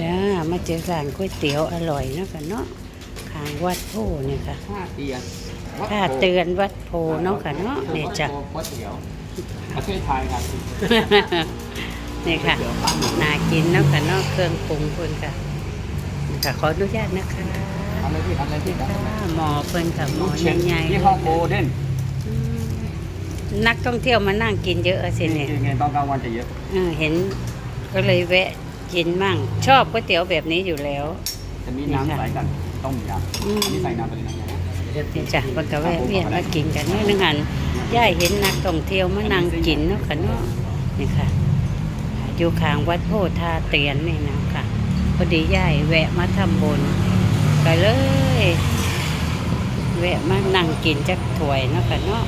จ้า มาเจอร้านก๋วยเตี๋ยวอร่อยเนาะค่ะเนาะข้างวัดโพเนี่ยค่ะท่าเตียนท่าเตือนวัดโพเนาะค่ะเนาะนี่จ้ะวัดเตี๋ยวประเทศไทยครับนี่ค่ะน่ากินเนาะค่ะเนาะเครื่องปรุงเพิ่นค่ะนี่ค่ะขออนุญาตนะคะทำอะไรพี่ทำอะไรพี่ค่ะหมอเพิ่นค่ะหมลูอกเชนใหญ่ๆยี่ห้อโกลเด้นอืมนักท่องเที่ยวมานั่งกินเยอะสิเนี่ยไงตอนกลางวันจะเยอะเออเห็นก็เลยแวะ กินมั่ง ชอบก๋วยเตี๋ยวแบบนี้อยู่แล้ว จะมีน้ำใสกันต้มยอืมำนี่ใส่น้ำไปเลยนะนี่จ้ะเพิ่นก็แวะเวียนมากินกันเนาะนึงหันย่ายเห็นนักท่องเที่ยวมานั่งกินเนาะค่ะเนาะนี่ค่ะ อยู่ข้างวัดโพธาเตียนนี่นะค่ะพอดีย่ายแวะมาทำบุญก็เลย แวะมานั่งกินจักถ้วยเนาะค่ะเนาะ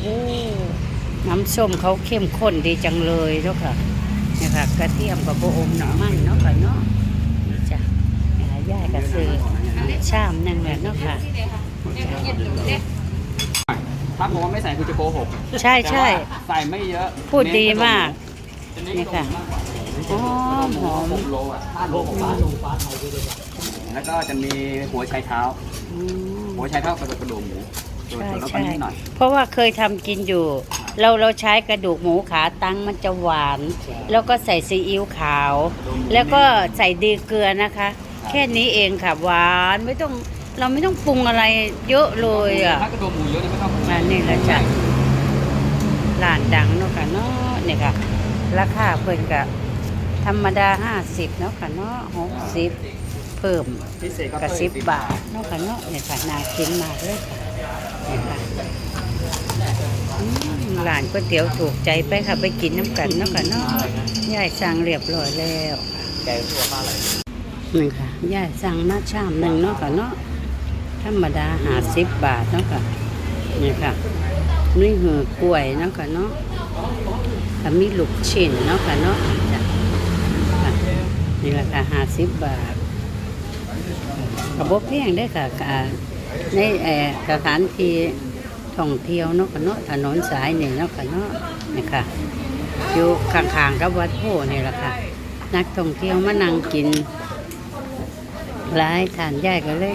โอ้น้ำส้มเขาเข้มข้นดีจังเลยเนาะค่ะ นี่ค่ะกระเทียมกับโบอมหน่อมันเนาะค่ะเนาะนี่จ้ะนี่ค่ะย่ายก็ซื้อชามนั่งแหละเนาะค่ะถ้าบอกว่าไม่ใส่คือจะโกหกใช่ใช่แต่ว่าใส่ไม่เยอะ พูดดีมากจะเน้นี่ค่ะกระดูกมากกว่าหอมหอมหกโลอะห้าโลหกบาทแล้วก็จะมีหัวไชเท้าอืมหัวไชเท้ากับกระดูกหมูส่วนใช่ส่วนแล้วก็ใช่นิดหน่อยเพราะว่าเคยทำกินอยู่ เราเราใช้กระดูกหมูขาตั้งมันจะหวาน แล้วก็ใส่ซีอิ๊วขาว แล้วก็ใส่ดีเกลือนะคะ แค่นี้เองค่ะหวานไม่ต้องเราไม่ต้องปรุงอะไรเยอะเลยอะถ้ากระดูกหมูเยอะเนี่ยไม่ต้องปรุงอันนี้แหละจ้ะร้านดังเนาะค่ะเนาะเนี่ยค่ะ ราคาเพิ่นก็ธรรมดาห้าสิบเนาะค่ะเนาะหกสิบเพิ่มพิเศษก็กระเพิ่มสิบบาทเนาะค่ะเนาะเนี่ยค่ะน่ากินมากเลยค่ะเนี่ยค่ะอื มร้านก๋วยเตี๋ยวถูกใจไปค่ะไปกินน้ำกันเนาะค่ะเนาะยายสั่งเรียบร้อยแล้วแกงตัวป้าอะไรนี่ค่ะยายสั่งมาชามหนึ่งเนาะค่ะเนาะธรรมดาหาสิบบาทเนาะค่ะนี่ค่ะนี่หือกล้วยเนาะค่ะเนาะค่ะมีลูกชิ้นเนาะค่ะเนาะจ้ะค่ะนี่ราคาห้าสิบบาทกระบอกแพงได้อค่ะกะในเอ่อสถานที่ ท่องเที่ยวเนาะค่ะเนาะถนนสายนี่เนาะค่ะเนาะนี่ค่ะอยู่ข้างๆกับวัดโพนี่แหละค่ะ นักท่องเที่ยวมานั่งกินหลายทานย่ายก็เลย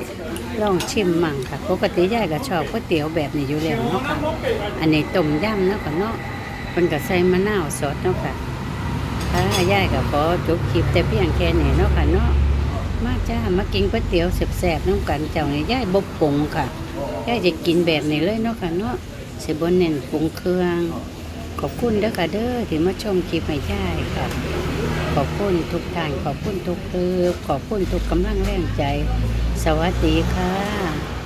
ลองชิมมั่งค่ะปกติย่ายก็ชอบก๋วยเตี๋ยวแบบนี้อยู่แล้วเนาะค่ะอันนี้ต้มยำเนาะค่ะเนาะมันก็ใส่มะนาวสดเนาะค่ะค่ะย่ายก็ขอจบคลิปแต่เพียงแค่นี้เนาะค่ะเนาะมาจ้ามากินก๋วยเตี๋ยวแซ่บๆน้ำกันเจ้านี่ย่ายบบปงค่ะ ยายจะกินแบบนี้เลยเนาะค่ะเนาะสิบนเน่นปรุงเครื่อง ขอบคุณเด้อค่ะเด้อที่มาชมคลิปให้ยายค่ะ ขอบคุณทุกท่านขอบคุณทุกคือขอบคุณทุกกำลังแรงใจ สวัสดีค่ะ